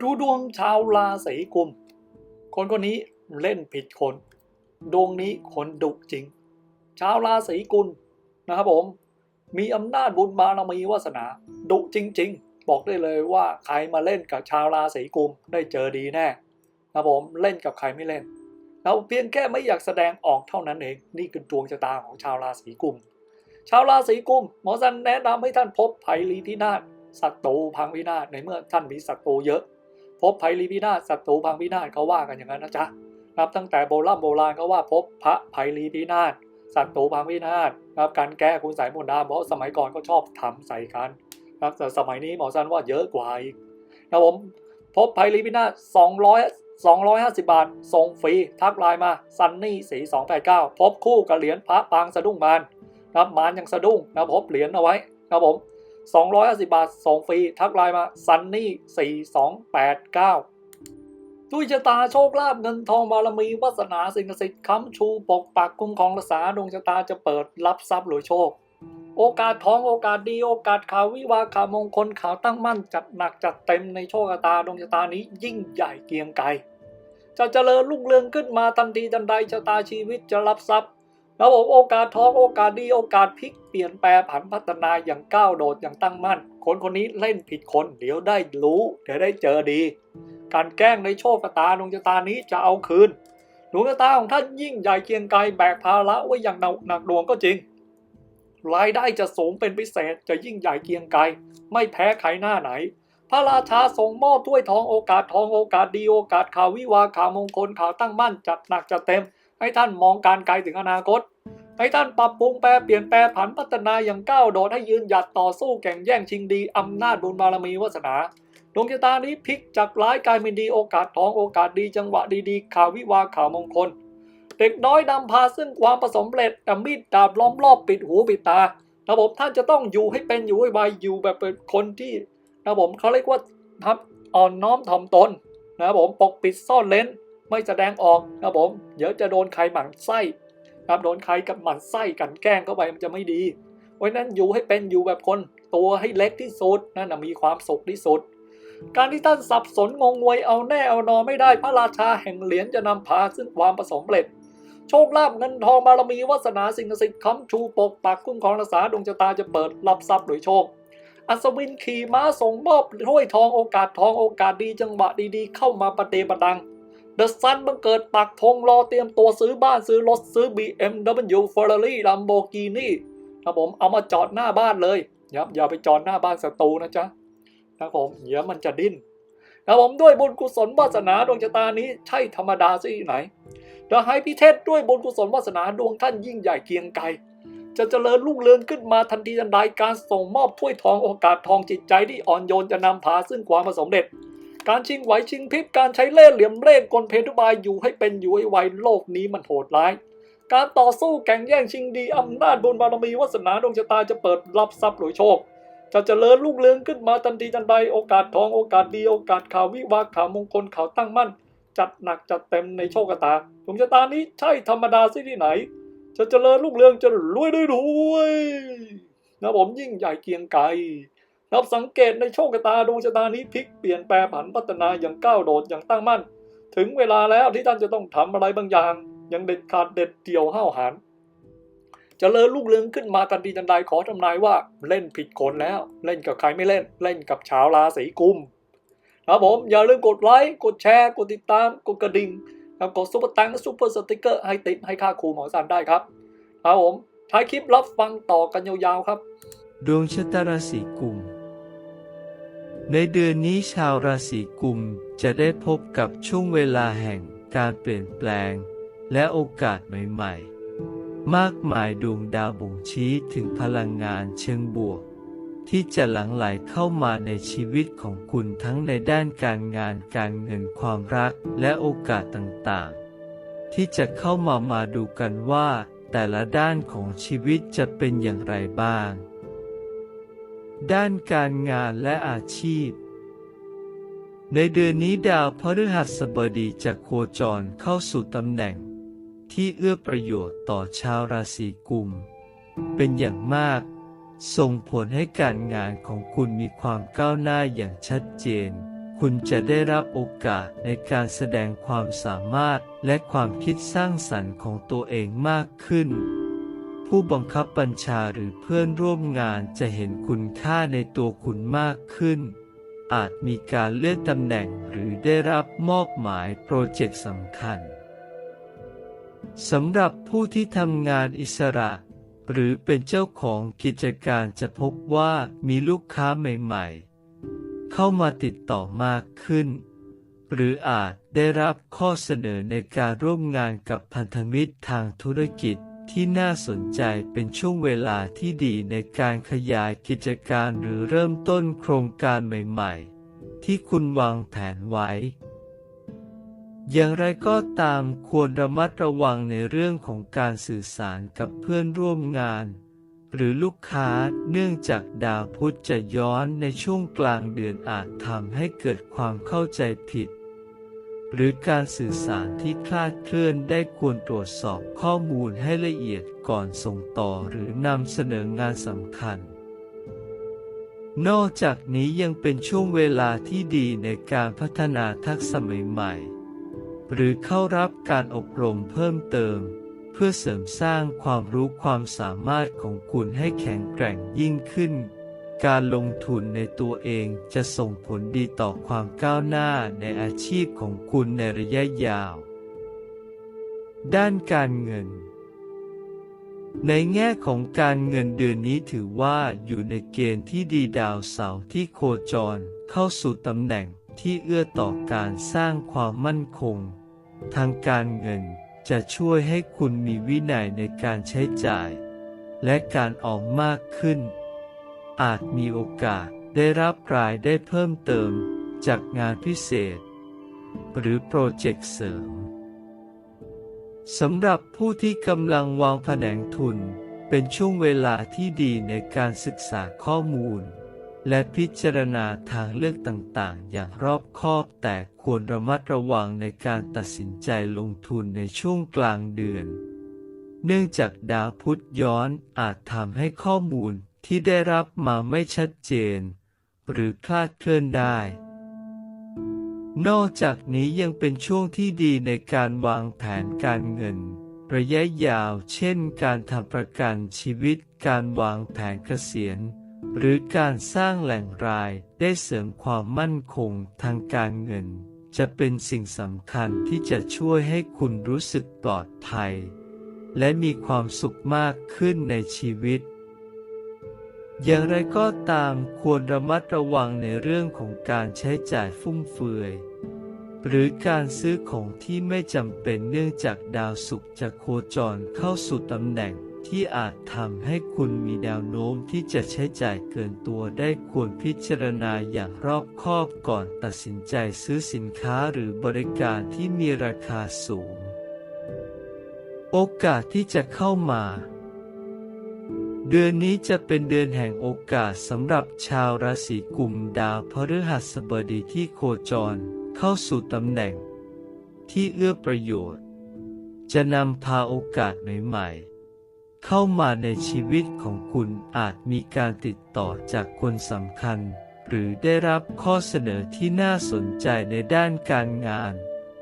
ดูดวงชาวราศีกุม คนคนนี้เล่นผิดคน ดวงนี้คนดุจริง ชาวราศีกุลนะครับผม มีอำนาจบุญบารมีวาสนา ดุจริง ๆ บอกได้เลยว่าใครมาเล่นกับชาวราศีกุมได้เจอดีแน่นะครับผมเล่นกับใครไม่เล่นเราเพียงแค่ไม่อยากแสดงออกเท่านั้นเอง นี่คือดวงชะตาของชาวราศีกุม ชาวราศีกุม หมอสันแนะนำให้ท่านพบภัยรีพินาศศัตรูพังพินาศในเมื่อท่านมีศัตรูเยอะ พบภัยรีพินาศศัตรูพังพินาศเขาว่ากันอย่างนั้นนะจ๊ะนับตั้งแต่โบราณโบราณเขาว่าพบพระภัยรีพินาศศัตรูพังพินาศนะครับการแก้คุณสายมนต์ดำเพราะสมัยก่อนก็ชอบทำใส่กันนะครับแต่สมัยนี้หมอสันว่าเยอะกว่าอีกนะผมพบภัยรีพินาศ200 250 บาท ส่งฟรี ทักไลน์มาซันนี่สี289 พบคู่กับเหรียญพระปางสะดุ้งมารนะครับมารยังสะดุ้งนะพบเหรียญเอาไว้นะผม 250 บาท ส่งฟรี ทักไลน์มาซันนี่ 4289ด้วยชะตาโชคลาภเงินทองบารมีวาสนาสิ่งศักดิ์สิทธิ์ค้ำชูปกปักคุ้มครองรักษาดวงชะตาจะเปิดรับทรัพย์หรือโชค โอกาสทองโอกาสดีโอกาสข่าววิวาข่าวมงคลข่าวตั้งมั่นจัดหนักจัดเต็มในโชคชะตาดวงชะตานี้ยิ่งใหญ่เกียงไกรจะเจริญรุ่งเรืองขึ้นมาทันทีทันใดชะตาชีวิตจะรับทรัพย์ แล้วผมโอกาสทองโอกาสดีโอกาสพลิกเปลี่ยนแปลผันพัฒนาอย่างก้าวโดดอย่างตั้งมั่น คนคนนี้เล่นผิดคนเดี๋ยวได้รู้เดี๋ยวได้เจอดี การแกล้งในโชคชะตาดวงชะตานี้จะเอาคืนดวงชะตาของท่านยิ่งใหญ่เกียงไกรแบกภาระไว้อย่างหนักหนักดวงก็จริง รายได้จะสูงเป็นพิเศษจะยิ่งใหญ่เกียงไกรไม่แพ้ใครหน้าไหน พระราชาทรงมอบถ้วยทองโอกาสทองโอกาสดีโอกาสข่าววิวาข่าวมงคลข่าวตั้งมั่นจัดหนักจัดเต็ม ให้ท่านมองการไกลถึงอนาคต ให้ท่านปรับปรุงแปลเปลี่ยนแปลผันพัฒนาอย่างก้าวโดดให้ยืนหยัดต่อสู้แข่งแย่งชิงดีอำนาจบุญบารมีวาสนาดวงชะตานี้พลิกจากร้ายกลายเป็นดีโอกาสทองโอกาสดีจังหวะดีๆ ข่าววิวาข่าวมงคล เด็กน้อยนำพาซึ่งความประสมเร็จแต่มีดดาบล้อมรอบปิดหูปิดตาระบบท่านจะต้องอยู่ให้เป็นอยู่ให้ไวอยู่แบบเป็นคนที่ระบบเขาเรียกว่าทับอ่อนน้อมถ่อมตนนะครับผมปกปิดซ่อนเลน ไม่แสดงออกนะผมเดี๋ยวจะโดนใครหมั่นไส้ครับโดนใครกับหมั่นไส้กันแกล้งเข้าไปมันจะไม่ดีเพราะฉะนั้นอยู่ให้เป็นอยู่แบบคนตัวให้เล็กที่สุดนั่นนะมีความสุขที่สุด การที่ท่านสับสนงงงวยเอาแน่เอานอนไม่ได้พระราชาแห่งเหรียญจะนำพาซึ่งความประสมเร็จโชคลาภเงินทองบารมีวาสนาสิ่งศักดิ์สิทธิ์ค้ำชูปกปักคุ้มครองรักษาดวงชะตาจะเปิดรับทรัพย์โดยโชค อัศวินขี่ม้าส่งมอบถ้วยทองโอกาสทองโอกาสดีจังหวะดีๆ เข้ามาประเดประดัง เดอะซันบังเกิดปักธงรอเตรียมตัวซื้อบ้านซื้อรถซื้อ BMW Ferrari Lamborghini ครับผมเอามาจอดหน้าบ้านเลยอย่าอย่าไปจอดหน้าบ้านศัตรูนะจ๊ะนะครับผมเดี๋ยวมันจะดิ้นนะครับผมด้วยบุญกุศลวาสนาดวงชะตานี้ใช่ธรรมดาสิไหนเดอะไฮพิเทศด้วยบุญกุศลวาสนาดวงท่านยิ่งใหญ่เกียงไกรจะเจริญรุ่งเรืองขึ้นมาทันทีทันใดการส่งมอบถ้วยทองโอกาสทองจิตใจที่อ่อนโยนจะนำพาซึ่งความสมเร็จ การชิงไหวชิงพริบการใช้เล่ห์เหลี่ยมเล่ห์กลเพทุบายอยู่ให้เป็นอยู่ให้ไวโลกนี้มันโหดร้าย การต่อสู้แข่งแย่งชิงดีอำนาจบุญบารมีวาสนาดวงชะตาจะเปิดรับทรัพย์หรือโชค จะเจริญรุ่งเรืองขึ้นมาทันทีทันใดโอกาสทองโอกาสดีโอกาสข่าววิวาข่าวมงคลข่าวตั้งมั่น จัดหนักจัดเต็มในโชคชะตาดวงชะตานี้ใช่ธรรมดาสิที่ไหน จะเจริญรุ่งเรืองจะรวยด้รวยนะผมยิ่งใหญ่เกียงไกร นับสังเกตในโชคชะตาดวงชะตานี้พลิกเปลี่ยนแปลผันพัฒนาอย่างก้าวโดดอย่างตั้งมั่น ถึงเวลาแล้วที่ท่านจะต้องทำอะไรบางอย่างอย่างเด็ดขาดเด็ดเดี่ยวห้าวหาญเจะเลิญลูกเรืองขึ้นมาทันทีทันใดขอทำนายว่าเล่นผิดคนแล้ว เล่นกับใครไม่เล่น เล่นกับชาวราศีกุมครับผมอย่าลืมกดไลค์กดแชร์กดติดตามกดกระดิ่งแล้วกดซุปเปอร์ตังและซุปเปอร์สติกเกอร์ให้ติดให้ค่าครูหมอสันได้ครับครับผมท้ายคลิปรับฟังต่อกันยาวๆครับ ดวงชะตาราศีกุม ในเดือนนี้ชาวราศีกุมจะได้พบกับช่วงเวลาแห่งการเปลี่ยนแปลง และโอกาสใหม่ๆ มากมายดวงดาวบ่งชี้ถึงพลังงานเชิงบวก ที่จะหลั่งไหลเข้ามาในชีวิตของคุณทั้งในด้านการงานการเงินความรักและโอกาสต่างๆ ที่จะเข้ามามาดูกันว่า แต่ละด้านของชีวิตจะเป็นอย่างไรบ้าง ด้านการงานและอาชีพ ในเดือนนี้ดาวพฤหัสบดีจะโคจรเข้าสู่ตำแหน่ง ที่เอื้อประโยชน์ต่อชาวราศีกุม เป็นอย่างมาก ส่งผลให้การงานของคุณมีความก้าวหน้าอย่างชัดเจน คุณจะได้รับโอกาสในการแสดงความสามารถและความคิดสร้างสรรค์ของตัวเองมากขึ้น ผู้บังคับบัญชาหรือเพื่อนร่วมงานจะเห็นคุณค่าในตัวคุณมากขึ้น อาจมีการเลื่อนตำแหน่งหรือได้รับมอบหมายโปรเจกต์สำคัญสำหรับผู้ที่ทำงานอิสระ หรือเป็นเจ้าของกิจการจะพบว่ามีลูกค้าใหม่ๆ เข้ามาติดต่อมากขึ้น หรืออาจได้รับข้อเสนอในการร่วมงานกับพันธมิตรทางธุรกิจ ที่น่าสนใจเป็นช่วงเวลาที่ดีในการขยายกิจการหรือเริ่มต้นโครงการใหม่ๆ ที่คุณวางแผนไว้ อย่างไรก็ตามควรระมัดระวังในเรื่องของการสื่อสารกับเพื่อนร่วมงาน หรือลูกค้าเนื่องจากดาวพุธจะย้อนในช่วงกลางเดือนอาจทำให้เกิดความเข้าใจผิด หรือการสื่อสารที่คลาดเคลื่อนได้ควรตรวจสอบข้อมูลให้ละเอียดก่อนส่งต่อหรือนำเสนองานสำคัญ นอกจากนี้ยังเป็นช่วงเวลาที่ดีในการพัฒนาทักษะใหม่ๆ หรือเข้ารับการอบรมเพิ่มเติม เพื่อเสริมสร้างความรู้ความสามารถของคุณให้แข็งแกร่งยิ่งขึ้น การลงทุนในตัวเองจะส่งผลดีต่อความก้าวหน้าในอาชีพของคุณในระยะยาว ด้านการเงิน ในแง่ของการเงินเดือนนี้ถือว่าอยู่ในเกณฑ์ที่ดีดาวเสาร์ที่โคจรเข้าสู่ตำแหน่งที่เอื้อต่อการสร้างความมั่นคง ทางการเงินจะช่วยให้คุณมีวินัยในการใช้จ่าย และการออมมากขึ้น อาจมีโอกาสได้รับรายได้เพิ่มเติมจากงานพิเศษ หรือโปรเจกต์เสริมสำหรับผู้ที่กำลังวางแผนงทุน เป็นช่วงเวลาที่ดีในการศึกษาข้อมูล และพิจารณาทางเลือกต่างๆ อย่างรอบคอบแต่ควรระมัดระวังในการตัดสินใจลงทุนในช่วงกลางเดือน เนื่องจากดาวพุธย้อนอาจทำให้ข้อมูล ที่ได้รับมาไม่ชัดเจน หรือคลาดเคลื่อนได้ นอกจากนี้ยังเป็นช่วงที่ดีในการวางแผนการเงิน ระยะยาวเช่นการทำประกันชีวิตการวางแผนเกษียณ หรือการสร้างแหล่งรายได้เสริมความมั่นคงทางการเงิน จะเป็นสิ่งสำคัญที่จะช่วยให้คุณรู้สึกปลอดภัย และมีความสุขมากขึ้นในชีวิต อย่างไรก็ตามควรระมัดระวังในเรื่องของการใช้จ่ายฟุ่มเฟือย หรือการซื้อของที่ไม่จำเป็นเนื่องจากดาวศุกร์จะโคจรเข้าสู่ตำแหน่งที่อาจทำให้คุณมีแนวโน้มที่จะใช้จ่ายเกินตัวได้ควรพิจารณาอย่างรอบคอบก่อนตัดสินใจซื้อสินค้าหรือบริการที่มีราคาสูง โอกาสที่จะเข้ามา เดือนนี้จะเป็นเดือนแห่งโอกาสสำหรับชาวราศีกุมดาวพฤหัสบดีที่โคจรเข้าสู่ตำแหน่ง ที่เอื้อประโยชน์ จะนำพาโอกาสใหม่ๆ เข้ามาในชีวิตของคุณอาจมีการติดต่อจากคนสำคัญ หรือได้รับข้อเสนอที่น่าสนใจในด้านการงาน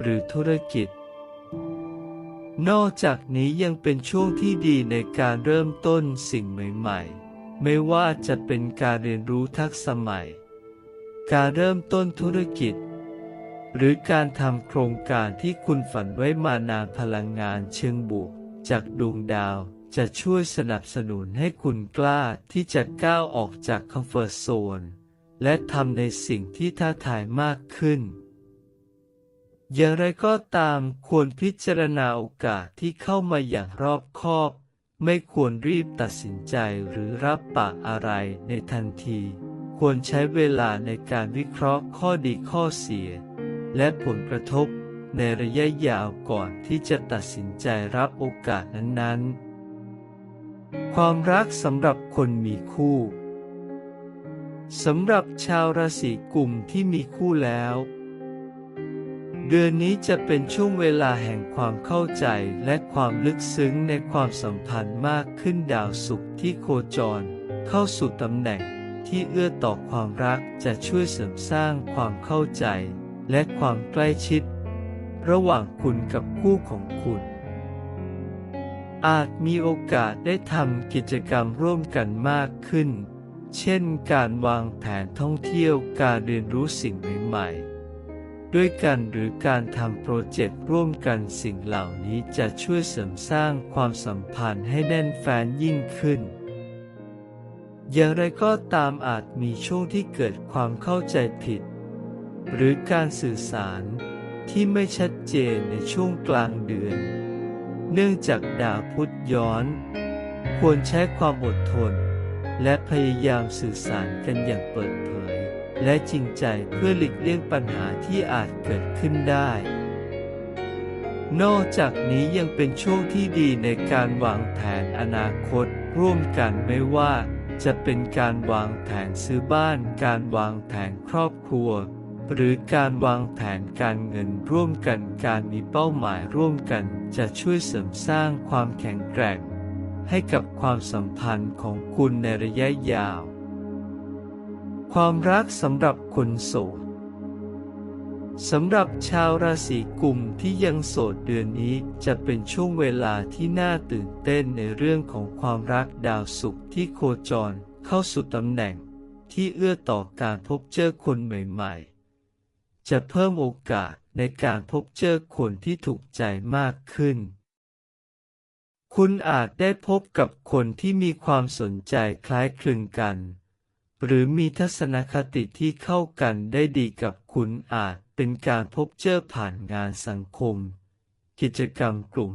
หรือธุรกิจ นอกจากนี้ยังเป็นช่วงที่ดีในการเริ่มต้นสิ่งใหม่ๆ ไม่ว่าจะเป็นการเรียนรู้ทักษะใหม่ การเริ่มต้นธุรกิจ หรือการทำโครงการที่คุณฝันไว้มานานพลังงานเชิงบวก จากดวงดาวจะช่วยสนับสนุนให้คุณกล้าที่จะก้าวออกจากคอมฟอร์ทโซน และทำในสิ่งที่ท้าทายมากขึ้น อย่างไรก็ตามควรพิจารณาโอกาสที่เข้ามาอย่างรอบคอบ ไม่ควรรีบตัดสินใจหรือรับปากอะไรในทันที ควรใช้เวลาในการวิเคราะห์ข้อดีข้อเสีย และผลกระทบในระยะยาวก่อนที่จะตัดสินใจรับโอกาสนั้นๆ ความรักสำหรับคนมีคู่สำหรับชาวราศีกุมที่มีคู่แล้ว เดือนนี้จะเป็นช่วงเวลาแห่งความเข้าใจและความลึกซึ้งในความสัมพันธ์มากขึ้นดาวศุกร์ที่โคจร เข้าสู่ตำแหน่งที่เอื้อต่อความรักจะช่วยเสริมสร้างความเข้าใจ และความใกล้ชิด ระหว่างคุณกับคู่ของคุณ อาจมีโอกาสได้ทำกิจกรรมร่วมกันมากขึ้น เช่น การวางแผนท่องเที่ยวการเรียนรู้สิ่งใหม่ๆ ด้วยกันหรือการทำโปรเจกต์ร่วมกันสิ่งเหล่านี้จะช่วยเสริมสร้างความสัมพันธ์ให้แน่นแฟ้นยิ่งขึ้น อย่างไรก็ตามอาจมีช่วงที่เกิดความเข้าใจผิด หรือการสื่อสารที่ไม่ชัดเจนในช่วงกลางเดือน เนื่องจากดาวพุธย้อน ควรใช้ความอดทน และพยายามสื่อสารกันอย่างเปิดเผย และจริงใจเพื่อหลีกเลี่ยงปัญหาที่อาจเกิดขึ้นได้ นอกจากนี้ยังเป็นช่วงที่ดีในการวางแผนอนาคต ร่วมกันไม่ว่า จะเป็นการวางแผนซื้อบ้าน การวางแผนครอบครัว หรือการวางแผนการเงินร่วมกันการมีเป้าหมายร่วมกันจะช่วยเสริมสร้างความแข็งแกร่ง ให้กับความสัมพันธ์ของคุณในระยะยาว ความรักสำหรับคนโสดสำหรับชาวราศีกุมที่ยังโสดเดือนนี้จะเป็นช่วงเวลาที่น่าตื่นเต้นในเรื่องของความรักดาวศุกร์ที่โคจรเข้าสู่ตำแหน่งที่เอื้อต่อการพบเจอคนใหม่ๆ จะเพิ่มโอกาสในการพบเจอคนที่ถูกใจมากขึ้น คุณอาจได้พบกับคนที่มีความสนใจคล้ายคลึงกัน หรือมีทัศนคติที่เข้ากันได้ดีกับคุณอาจเป็นการพบเจอผ่านงานสังคม กิจกรรมกลุ่ม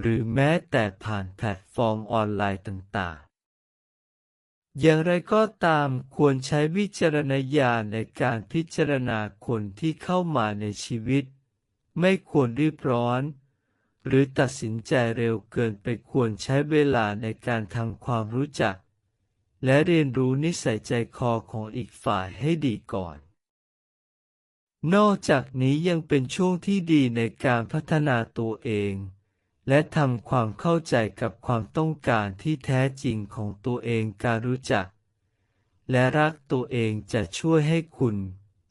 หรือแม้แต่ผ่านแพลตฟอร์มออนไลน์ต่างๆ อย่างไรก็ตามควรใช้วิจารณญาณในการพิจารณาคนที่เข้ามาในชีวิต ไม่ควรรีบร้อน หรือตัดสินใจเร็วเกินไปควรใช้เวลาในการทำความรู้จัก และเรียนรู้นิสัยใจคอของอีกฝ่ายให้ดีก่อน นอกจากนี้ยังเป็นช่วงที่ดีในการพัฒนาตัวเอง และทำความเข้าใจกับความต้องการที่แท้จริงของตัวเองการรู้จัก และรักตัวเองจะช่วยให้คุณ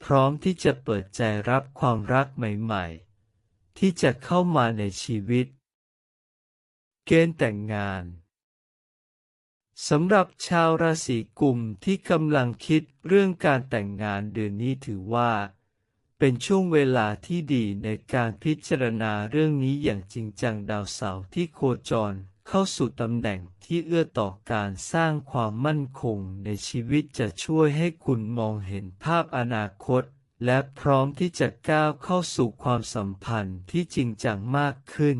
พร้อมที่จะเปิดใจรับความรักใหม่ ๆ ที่จะเข้ามาในชีวิต เกณฑ์แต่งงาน สำหรับชาวราศีกุมที่กำลังคิดเรื่องการแต่งงานเดือนนี้ถือว่า เป็นช่วงเวลาที่ดีในการพิจารณาเรื่องนี้อย่างจริงจังดาวเสาร์ที่โคจรเข้าสู่ตำแหน่งที่เอื้อต่อการสร้างความมั่นคงในชีวิตจะช่วยให้คุณมองเห็นภาพอนาคต และพร้อมที่จะก้าวเข้าสู่ความสัมพันธ์ที่จริงจังมากขึ้น